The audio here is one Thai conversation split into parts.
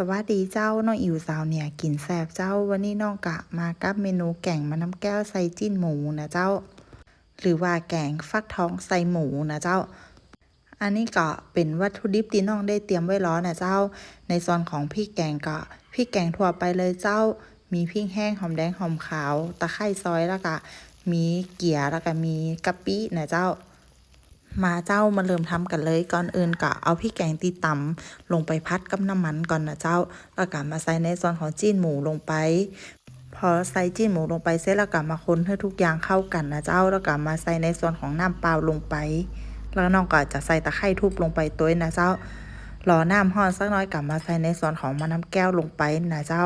สวัสดีเจ้าน้องอิ๋วสาวเนี่ยกินแซบเจ้าวันนี้น้องกะมากับเมนูแกงมะน้ำแก้วใส่จิ้นหมูนะเจ้า หรือว่าแกงฟักทองใส่หมูนะเจ้า อันนี้ก็เป็นวัตถุดิบที่น้องได้เตรียมไว้รอนะเจ้า ในส่วนของพริกแกงก็พริกแกงทั่วไปเลยเจ้า มีพริกแห้งหอมแดงหอมขาว ตะไคร้ซอยแล้วก็มีเกี๊ยแล้วก็มีกะปินะเจ้า มาเจ้ามาเริ่มทำกันเลยก่อนอื่นก็เอาพริกแกงตีตำลงไปพัดกับน้ำมันก่อนนะเจ้า แล้วก็มาใส่ในส่วนของจีนหมูลงไป พอใส่จีนหมูลงไปเสร็จแล้วก็มาคนให้ทุกอย่างเข้ากันนะเจ้า แล้วก็มาใส่ในส่วนของน้ำเปล่าลงไป แล้วน้องก็จะใส่ตะไคร้ทุบลงไปตัวนะเจ้ารอน้ำห้อนสักน้อยกลับมาใส่ในส่วนของมะน้ำแก้วลงไปนะเจ้า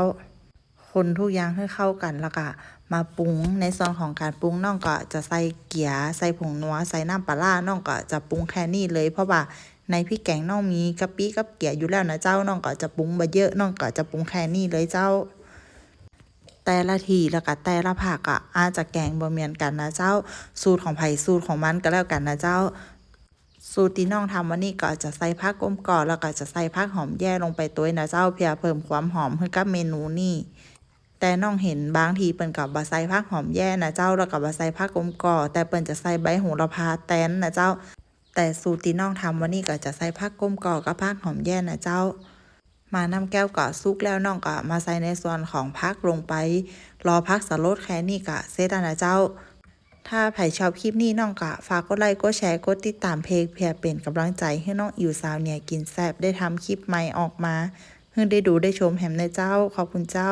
คนทุกอย่างให้เข้ากันแล้วก็มาปรุงในส่วนของการปรุงน้องก็จะใส่เกี๊ยใส่ผงนัวใส่น้ำปลาร้าน้องก็จะปรุงแค่นี้เลย เพราะว่าในพริกแกงน้องมีกะปิกับเกี๊ยอยู่แล้วนะเจ้าน้องก็จะปรุงมาเยอะน้องก็จะปรุงแค่นี้เลยเจ้า แต่ละทีแล้วก็แต่ละผักอะอาจจะแกงบ่เหมือนกันนะเจ้า สูตรของไผ่สูตรของมันก็แล้วกันนะเจ้าสูตรที่น้องทำวันนี้ก็จะใส่ผักก้มก่อนแล้วก็จะใส่ผักหอมแย่ลงไปตัวนะเจ้าเพื่อเพิ่มความหอมให้กับเมนูนี้ แต่น้องเห็นบางทีเปิ้นกับบะใส่ผักหอมแย่นะเจ้าแล้วกับบะใส่ผักกลมก่อแต่เปิ้นจะใส่ใบโหระพาแตนนะเจ้า แต่สูตรที่น้องทำวันนี้ก็จะใส่ผักกลมก่อกับผักหอมแย่นะเจ้า มาน้ำแก้วก็สุกแล้วน้องก็มาใส่ในส่วนของผักลงไป รอพักสลดแค่นี้ก็เสร็จแล้วนะเจ้าถ้าใครชอบคลิปนี้น้องก็ฝากกดไลค์กดแชร์กดติดตามเพจเพื่อเป็นกำลังใจให้น้องอิวสาวเนี่ยกินแซ่บได้ทำคลิปใหม่ออกมาเพื่อได้ดูได้ชมแหมในเจ้า ขอบคุณเจ้า